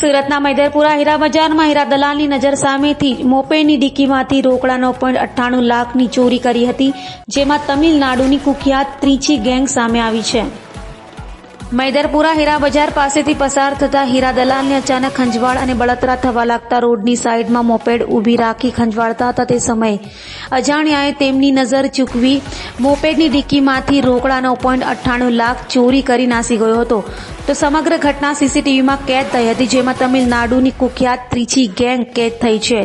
સુરતના મૈદરપુરા હીરા બજારમાં હીરા દલાલની નજર સામેથી મોપેડની ડીકીમાંથી રોકડાનો પોઈન્ટ અઠ્ઠાણું લાખની ચોરી કરી હતી, જેમાં તમિલનાડુની કુખ્યાત ત્રીચી ગેંગ સામે આવી છે. મૈદરપુરા હીરા બજાર પાસેથી પસાર થતા હીરા દલાલને અચાનક ખંજવાળ અને બળતરા થવા લાગતા રોડની સાઈડમાં મોપેડ ઊભી રાખી ખંજવાળતા હતા તે સમયે અજાણ્યાએ તેમની નજર ચૂકવી મોપેડની ડિક્કીમાંથી રોકડાનો પોઈન્ટ અઠ્ઠાણું લાખ ચોરી કરી નાસી ગયો હતો. તો સમગ્ર ઘટના સીસીટીવીમાં કેદ થઈ હતી, જેમાં તમિલનાડુની કુખ્યાત ત્રીચી ગેંગ કેદ થઈ છે.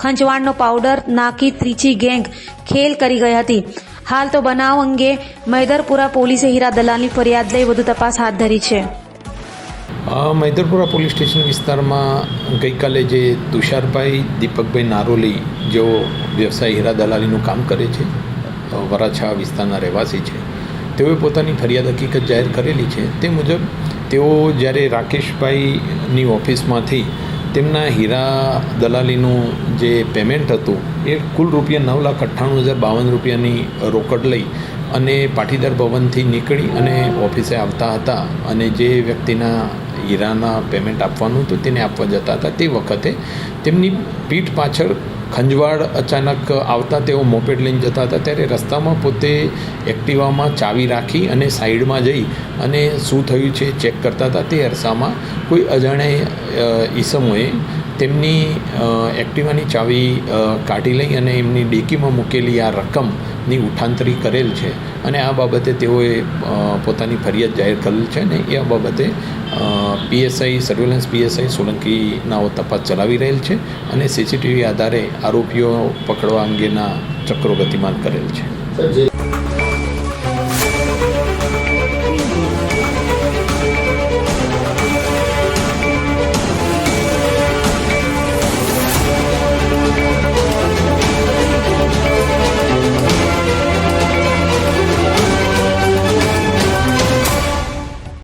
ખંજવાળનો પાવડર નાખી ત્રીચી ગેંગ ખેલ કરી ગઈ હતી. હાલ તો બનાવ અંગે મૈદરપુરા પોલીસે હીરા દલાલની ફરિયાદ લઈ વધુ તપાસ હાથ ધરી છે. મૈદરપુરા પોલીસ સ્ટેશન વિસ્તારમાં ગઈકાલે જે તુષારભાઈ, દીપકભાઈ નારોલી જેઓ વ્યવસાય હીરા દલાલીનું કામ કરે છે વરાછા વિસ્તારના રહેવાસી છે, તેઓએ પોતાની ફરિયાદ હકીકત જાહેર કરેલી છે. તે મુજબ તેઓ જ્યારે રાકેશભાઈની ઓફિસમાંથી તેમના હીરા દલાલીનું જે પેમેન્ટ હતું, એ કુલ રૂપિયા નવ લાખ અઠ્ઠાણું હજાર બાવન રૂપિયાની રોકડ લઈ અને પાટીદાર ભવનથી નીકળી અને ઓફિસે આવતા હતા અને જે વ્યક્તિના હીરાના પેમેન્ટ આપવાનું હતું તેને આપવા જતા હતા તે વખતે તેમની પીઠ પાછળ ખંજવાળ અચાનક આવતા તેઓ મોપેડ લઈને જતા હતા. ત્યારે રસ્તામાં પોતે એક્ટિવામાં ચાવી રાખી અને સાઈડમાં જઈ અને શું થયું છે ચેક કરતા હતા. તે અરસામાં કોઈ અજાણ્યા ઈસમોએ તેમની એક્ટિવાની ચાવી કાઢી લઈ અને એમની ડેકીમાં મૂકેલી આ રકમની ઉઠાંતરી કરેલ છે. અને આ બાબતે તેઓએ પોતાની ફરિયાદ જાહેર કરેલ છે અને એ બાબતે પીએસઆઈ સર્વેલન્સ પીએસઆઈ સોલંકીનાઓ તપાસ ચલાવી રહેલ છે અને સીસીટીવી આધારે આરોપીઓ પકડવા અંગેના ચક્રો ગતિમાન કરેલ છે.